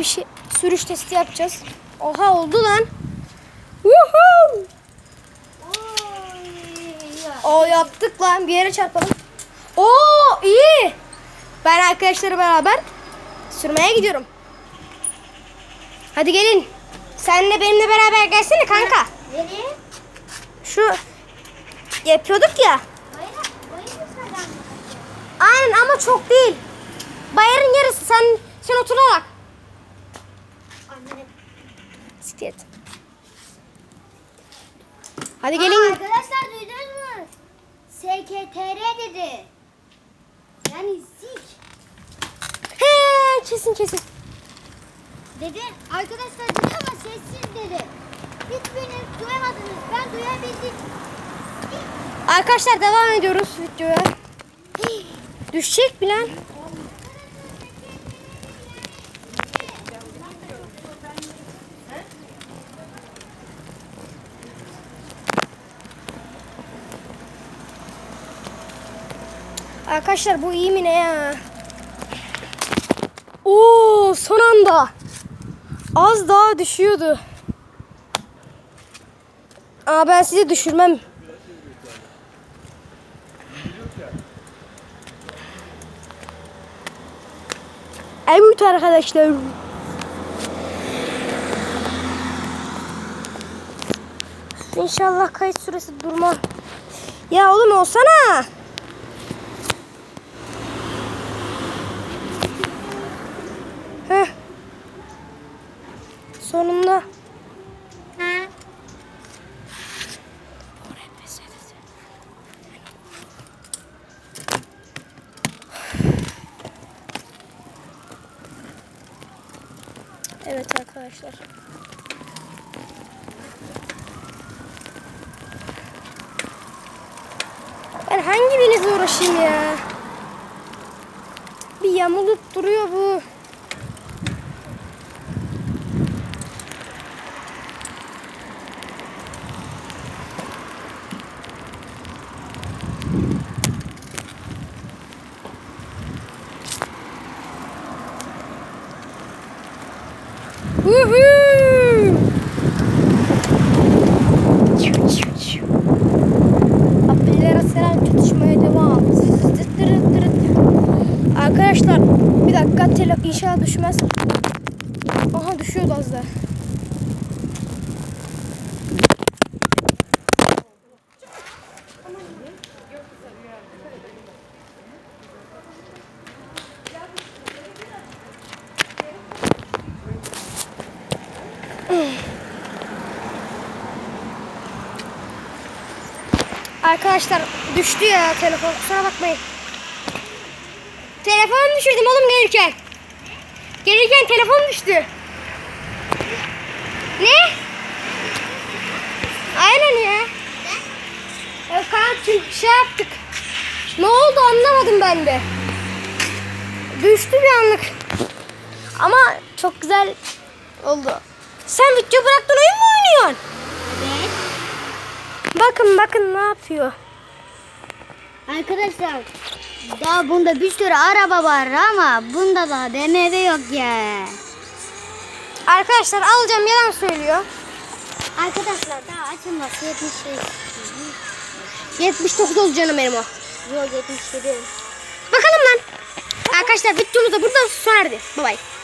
bir şey sürüş testi yapacağız. Oha oldu lan. Woohoo! O yaptık lan bir yere çarpalım. Oo iyi. Ben arkadaşlarla beraber sürmeye gidiyorum. Hadi gelin. Senle benimle beraber gelsene kanka. Nereye? Şu yapıyorduk ya. Aynen ama çok değil. Bayarın yarısı sen sen oturarak. Bisiklet. Hadi Aa, gelin. arkadaşlar duydunuz mu? SKTR dedi. Yani zik. He, kesin kesin. Dedi. Arkadaşlar dedi ama sessiz dedi. Hiçbiriniz duyamadınız. Ben duyabildim. Arkadaşlar devam ediyoruz videoya. Düşecek mi lan? Arkadaşlar bu iyi mi ne ya? Oo son anda. Az daha düşüyordu. Aa ben sizi düşürmem. Evet arkadaşlar. İnşallah kayıt süresi durma. Ya oğlum olsana. Sonunda. Evet arkadaşlar. Ben hangi birinizle uğraşayım ya? Bir yamulup duruyor bu. Woohoo! Abdülilere selam çatışmaya devam. Arkadaşlar bir dakika tele inşallah düşmez. Aha düşüyordu az daha. Arkadaşlar düştü ya telefon. Kusura bakmayın. Telefon düşürdüm oğlum gelirken. Gelirken telefon düştü. Ne? Aynen ya. Ya çünkü şey yaptık. Ne oldu anlamadım ben de. Düştü bir anlık. Ama çok güzel oldu. Sen video bıraktın oyun mu oynuyorsun? Evet. Bakın bakın ne yapıyor. Arkadaşlar daha bunda bir sürü araba var ama bunda da BMW yok ya. Arkadaşlar alacağım yalan söylüyor. Arkadaşlar daha açılması 75. 79 oldu canım benim o. Yok 77. Bakalım lan. Arkadaşlar videomuz da burada sona erdi. Bye bye.